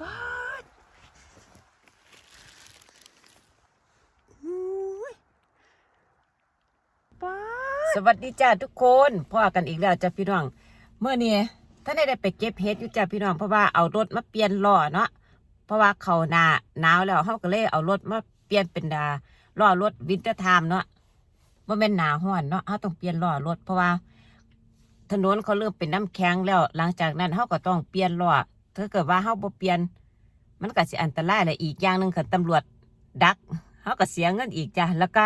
ป๊าดอุ้ยป๊าดสวัสดีจ้าทุกคนพ่อกันอีกแล้วจ้าพี่น้องเมื่อนี้ท่านได้ไปเก็บเห็ดอยู่จ้าพี่น้องเพราะว่าเอารถมาเปลี่ยนล้อเนาะเพราะว่าเขาหนาหนาวแล้วเขาก็เลยเอารถมาเปลี่ยนเป็นดาล้อรถวินเตอร์ไทม์เนาะว่าแม่นหนาห้อนเนาะเขาต้องเปลี่ยนล้อรถเพราะว่า ถนนเขาเริ่มเป็นน้ำแข็งแล้ว หลังจากนั้นเขาก็ต้องเปลี่ยนล้อ ถ้าเกิดว่าเขาบ่เปลี่ยน มันก็สิอันตรายและอีกอย่างหนึ่งคือตำรวจดักเขาก็เสียเงินอีกจ้ะแล้วก็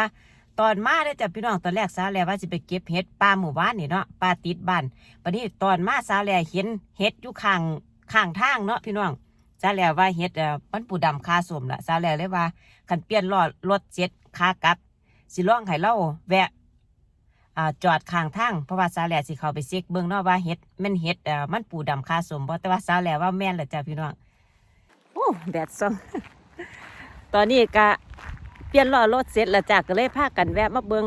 ตอนมาได้จ้ะพี่น้องตอนแรกสาวแลว่าจะไปเก็บเห็ดป่าหมู่บ้านนี่เนาะป่าติดบ้านปันนี้ตอนมาสาวแลเห็นเห็ดอยู่ข้างข้างทางเนาะพี่น้องสาแลว่าเห็ดมันปูดำคาสมละสาแลเลยว่าคันเปลี่ยนล้อรถเจ็ดคากลับ สิล่องให้เล่าแวะ จอดข้างทางเพราะว่าสาวแหล่สิเขาไปเช็คเบิ่งนาะว่าเห็ดแม่นเห็ดมันปูดำคาสมบ่แต่ว่าสาวแหล่ว่าแม่นแหละจ้ะพี่น้องโอ้แดดส่องตอนนี้ก็เปลี่ยนล้อรถเสร็จแล้วจ้ะก็เลยพากันแวะมาเบิ่ง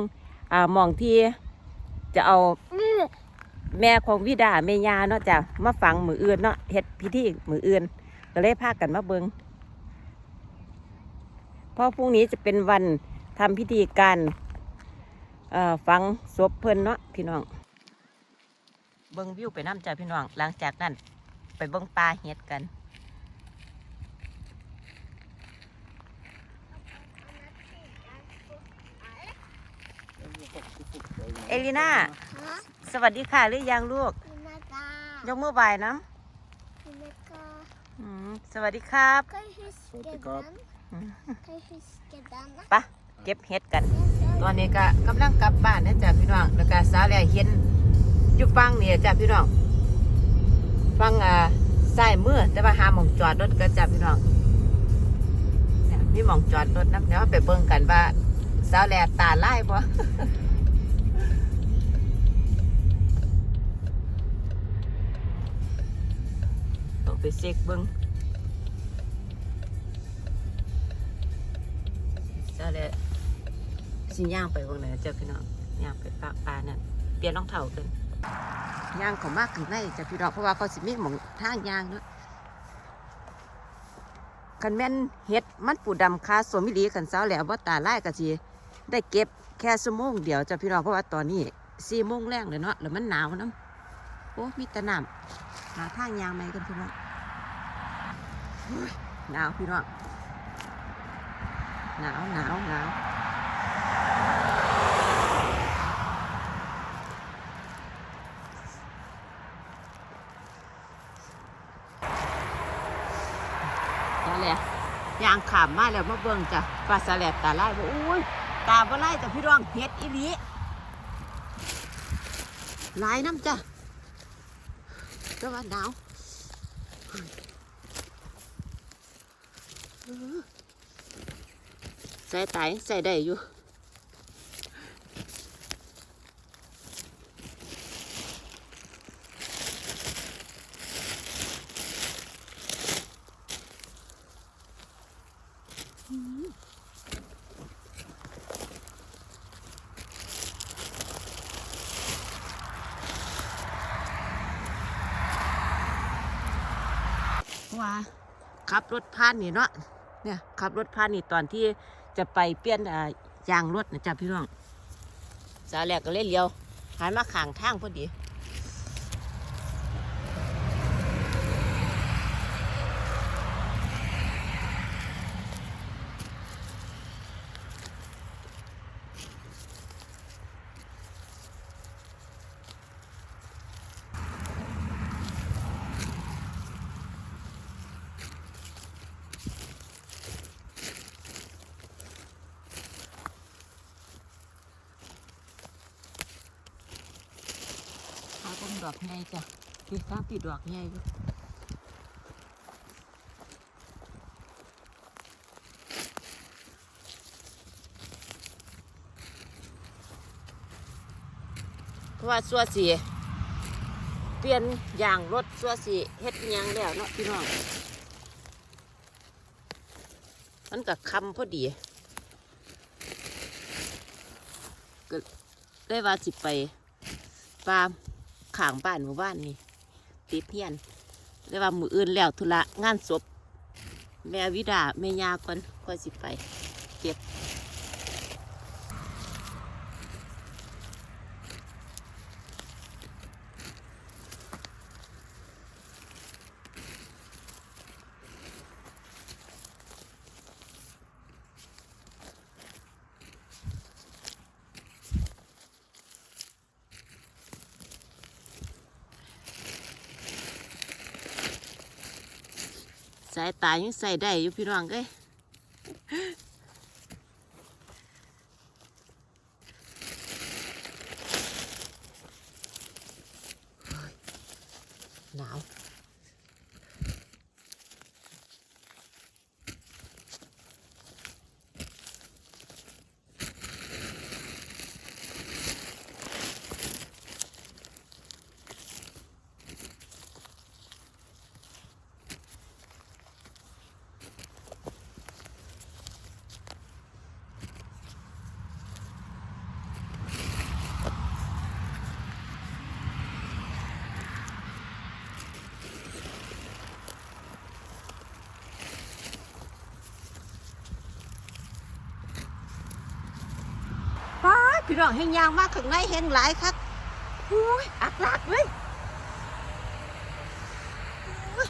อ่ามองที่จะเอาแม่ของวิดาแม่ยาเนาะจ้ะมาฝังมืออื่นเนาะเฮ็ดพิธีมืออื่น ก็เลยพากันมาเบิ่งเพราะพรุ่งนี้จะเป็นวันทำพิธีการ ฟังศพเพิ่นเนาะพี่น้อง เบิ่งวิวไปน้ำจ้าพี่น้อง หลังจากนั้น ไปเบิ่งปลาเห็ดกัน เอลิน่าฮะสวัสดีค่ะหรือยังลูกคุณนากายกมือบ่ายน้คุณนากาำอืมสวัสดีครับ kan huske den? อืม Kan huske den? ไปะ เก็บเห็ดกัน ตอนนี้ก็กำลังกลับบ้านนะจ้ะพี่น้องแล้วก็สาวแลเห็นอยู่ฟังเนี่ยจ้ะพี่น้องฟังอ่าซ้ายมือแต่ว่าหาหมองจอดรถก็จ้ะพี่น้องเนี่ยมีหมองจอดรถนะเดี๋ยวไปเบิ่งกันว่าสาวแลตาไล่บ่ต้องไปเช็คเบิ่งสาวแล สิย่างไปวงไหนเจ้ะพี่น้องย่างไปปลาปลาเนั่นเปลี่ยนรองเท้ากันย่างเขามากถึงในจ้ะพี่น้องเพราะว่าเขาสิมีหมองทางย่างเนาะคันแม่นเฮ็ดมันปูดำคาสวมิลีกันเสาแหล้วว่าตาไล่ก็สิได้เก็บแค่ชั่วโมงเดียวจ้ะพี่น้องเพราะว่าตอนนี้สี่โมงแรงเลยเนาะแล้วมันหนาวน้ำโอ้มีแต่น้ำหาทางยางไหมกันพี่น้องหนาวพี่น้องหนาวหนาวหนาว สาแหลยางขามมาแล้วมาเบิ่งจ้ะปลาสาแหลตาไล่บ่อุ้ยตาบ่ไล่จ้ะพี่ร้องเฮ็ดอีหลีหลายน้ำจ้ะก็ว่าหนาวใส่ไตใส่ได้อยู่ ว่าขับรถผ่านนี่เนาะเนี่ยขับรถผ่านนี่ตอนที่จะไปเปลี่ยนยางรถนะจ๊ะพี่น้องสาวแรกก็เล่นเลี้ยวหันมาข้างทางพอดี ดอกใหญ่จ้ะที่ทางที่ดอกใหญ่อยู่เพราะว่าสัวสีเปลี่ยนยางรถสัวสีเฮ็ดยังแล้วเนาะพี่น้องมันก็คำพอดีก็ได้ว่าสิไปฟาร์ม ขางบ้านหมู่บ้านนี่ติดเพียนเรียกว่ามืออื่นแล้วธุระงานศพแม่วิดาแม่ยาก่อนค่อยสิไป เก็บ สายตายังใส่ได้อยู่พี่น้องเอ้ย พี่น้องเห็นยางมากข้างในเห็นหลายคักอุ้ยอักหลักเลยโอ้ย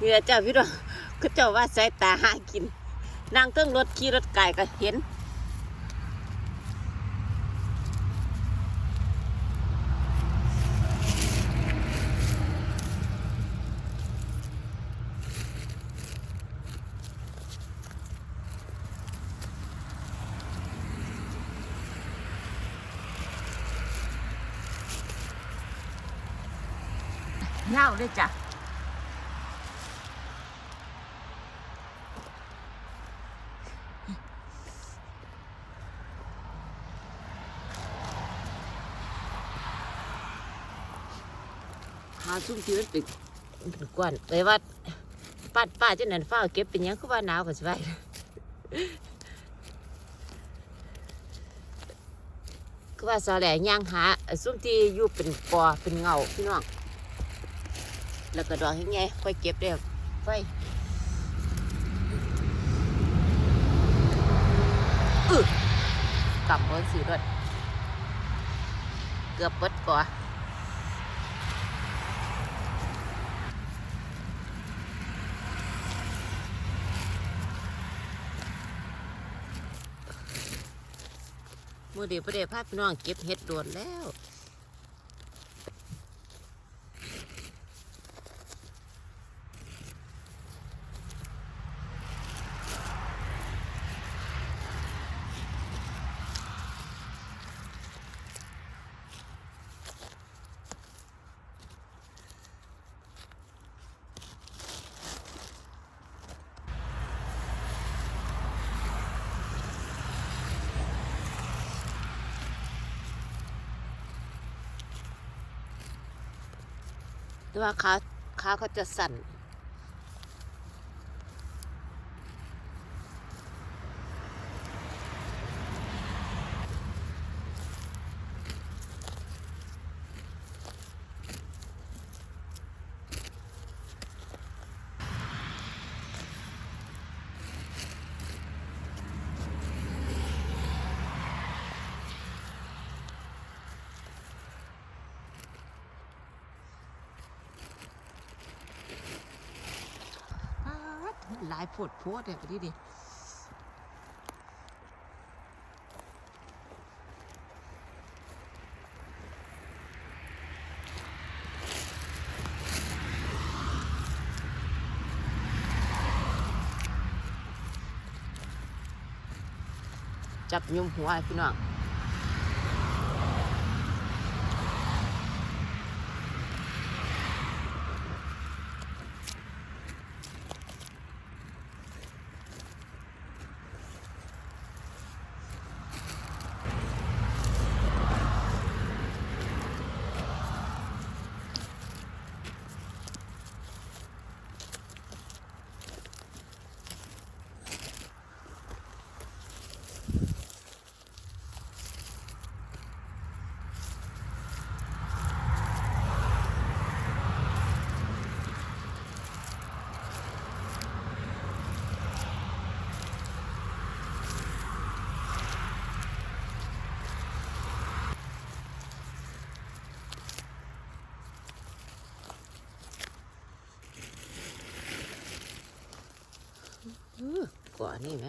นี่แหละเจ้าพี่น้องก็เจ้าว่าสายตาหากิน นั่งเครื่องรถขี่รถไก่ก็เห็น เงาเลยจ้ะหาซุ่มที่มันเป็นเป็นกวนไปว่าป้าดป้าจังนั้นฟ้าเก็บเป็นยังคือว่าหนาวก็สบายคือว่าสาแหล่ย่างหาซุ่มที่อยู่เป็นปอเป็นเงาพี่น้อง แล้วก็ดอกยังไงค่อยเก็บได้ไฟอึกำบนสีรถเกือบเบิดก่อมือเดียวประเดี๋ยวพาพี่น้องเก็บเห็ดโดนแล้ว ว่าขาขาเขาจะสั่น ป๊าด หลายโพดโพดแบบนี้ดิจับยุ่มหัวพี่น้อง กว่านี่ไหม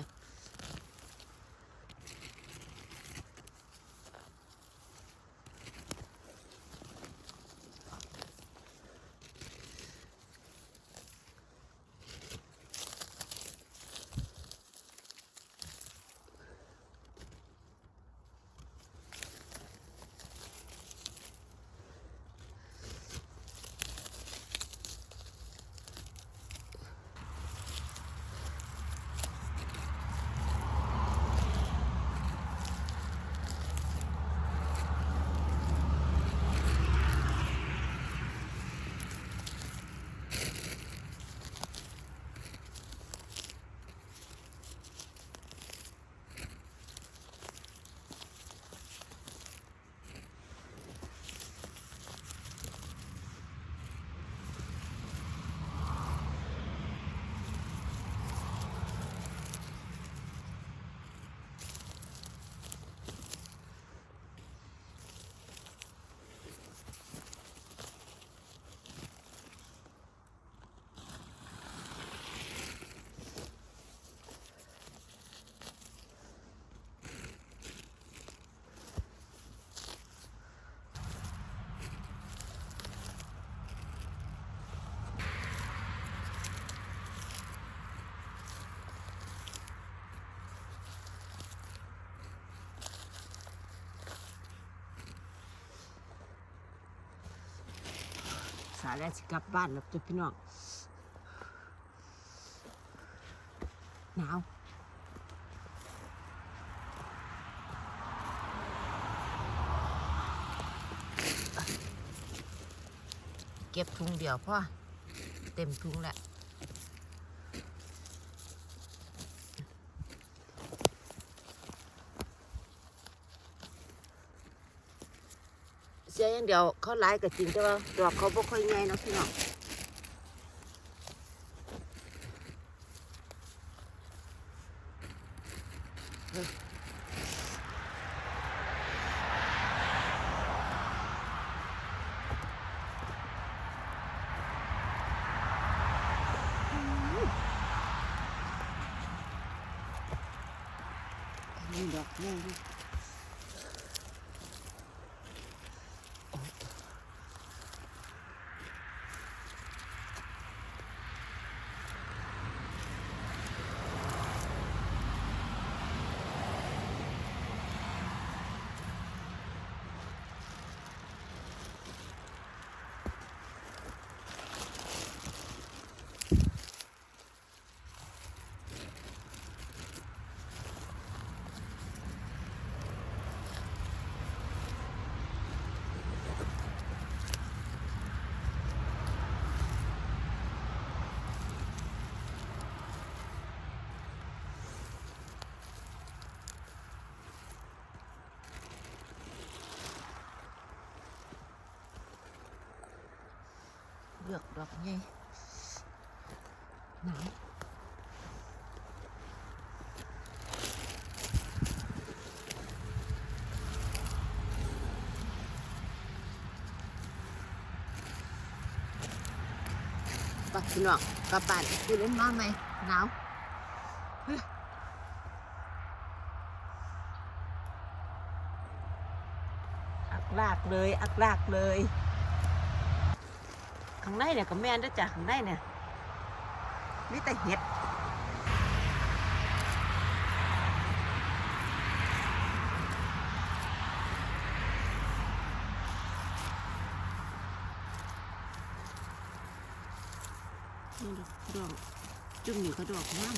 าแล้วสิกลับบ้านแล้วจ้ะพี่น้องหนาวเก็บถุงเดียวพ่อเต็มถุงแล้ว สียอย่างเดียวเขาไล่ก็จริงแต่ว่าดอกเขาบ่ค่อยใหญ่เนาะพี่น้อง เลือกดอกใหญ่หนาวไปพี่น้องกลับบ้านกูเล่นมาไหมหนาวเฮ้ยอักลากเลย อักลากเลย ข้างในเนี่ยก็แม่นได้วยจ้ะข้างในเนี่ยนี่แต่เห็ดนี่ดอกดอกจุ่มนี่ก็ดอกงาม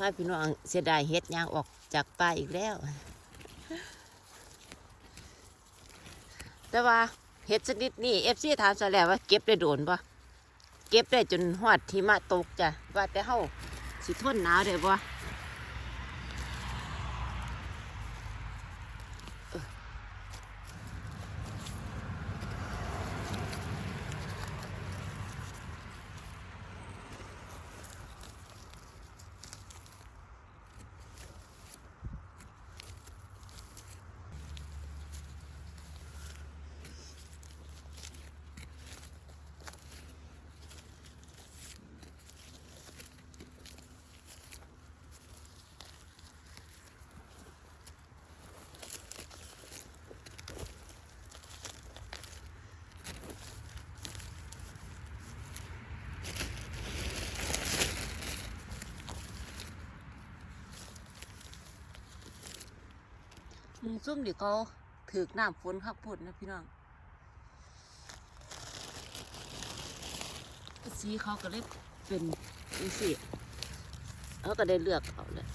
พาพี่น้องเสียดายเห็ดยางออกจากป่าอีกแล้ว แต่ว่าเห็ดชนิดนี้เอฟซีถามซะแล้วว่าเก็บได้โดนปะเก็บได้จนหอดที่มาตกจ้ะว่าแต่เฮาสิทนหนาวได้ป ซุ่มนี่เขาถือน้ำฝนคักพุ่นนะพี่น้อง สีเขาก็เลยเป็นสีเขาก็ได้เลือกเขาเลย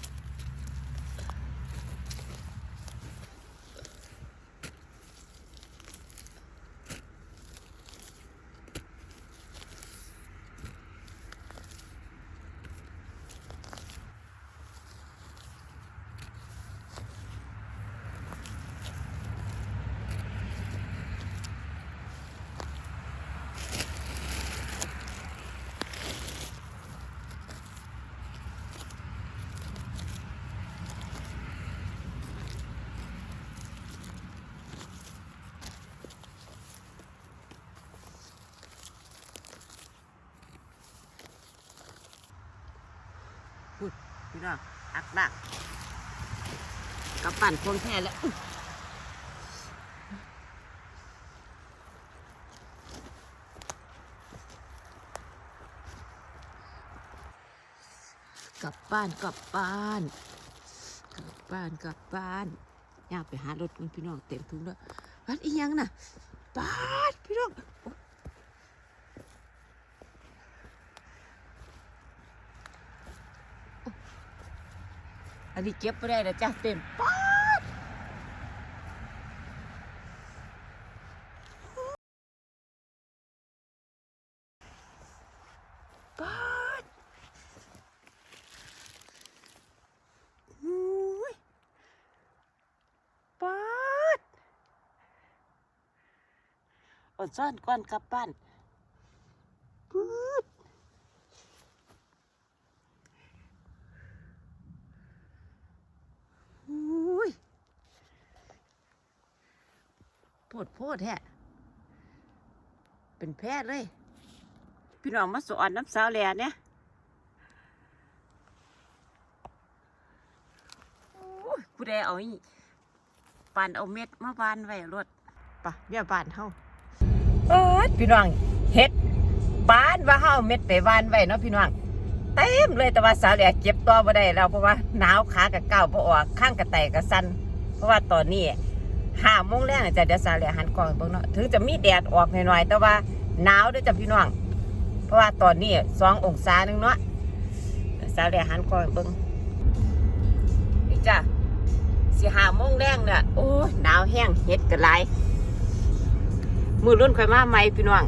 พี่น้องอักดักกับปั่นพวงแท้แล้วกลับบ้านกลับบ้านกลับบ้านกลับบ้านยางไปหารถมันพี่น้องเต็มทุ่งแล้ววัดอียังน่ะบ้านพี่น้อง อันนี้เก็บไม่ได้นะจ้ะเต็มป๊าดป๊าดอุ้ยป๊าดอดซ่อนก่อนกลับบ้านปื๊ด อุ้ยโพดโพด แฮะเป็นแพทย์เลย พี่น้องมาสอนน้ำสาวแหล่เนี่ยโอ้ยผู้ใดเอาอีปานเอาเม็ดมาบานไว้รถปะเดี๋ยวบานเฮาเอ้ยพี่น้องเฮ็ดบานว่าเฮาเอาเม็ดไปบานไว้เนาะพี่น้องเต็มเลยแต่ว่าสาวแหล่เจ็บตัวบ่ได้แล้วเพราะว่าหนาวขากับก้าวบ่ออกข้างกระแตกกระสันเพราะว่าตอนนี้ ห้าโมงแรกจะเดี๋ยวสาเหล่หันกล่องเบิ่งเนาะถึงจะมีแดดออกหน่อยๆแต่ว่าหนาวด้วยจ้ะพี่น้อง เพราะว่าตอนนี้สององศาหนึ่งเนาะสาเหล่หันกล่องเบิ่งนี่จ้ะสิห้าโมงแรงเนี่ยโอ้หนาวแห้งเห็ดกันหลายมือรุ่นข่อยมาไหมพี่น้อง